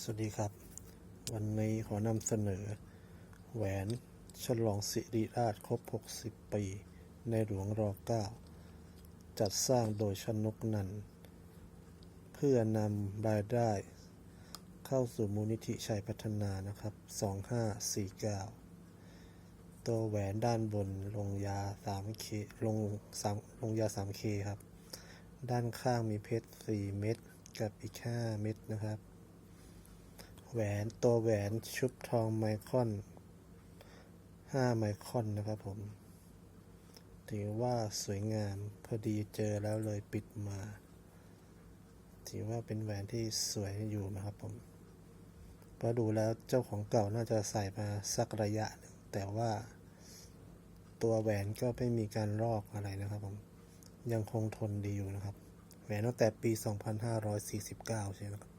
สวัสดีครับ วันนี้ขอนำเสนอ แหวนฉลองสิริราชครบ 60 ปี ในหลวงร9จัดสร้างโดยชนกนัน เพื่อนำรายได้ เข้าสู่มูลนิธิชัยพัฒนานะครับ 2549 ตัวแหวนด้านบนลงยา 3K ลง3ลงยา 3K ครับ ด้านข้างมีเพชร 4 เม็ดกับอีก 5 เม็ดนะครับ แหวนตัวแหวนชุบทองไมครอน5ไมครอนนะครับผม ถือว่าสวยงาม พอดีเจอแล้วเลยปิดมา ถือว่าเป็นแหวนที่สวยอยู่นะครับผมเพราะดูแล้วเจ้าของเก่าน่าจะใส่มาสักระยะหนึ่งแต่ว่า ตัวแหวนก็ไม่มีการลอกอะไรนะครับผม ยังคงทนดีอยู่นะครับ แหวนตั้งแต่ปี 2549 ใช่ไหมครับ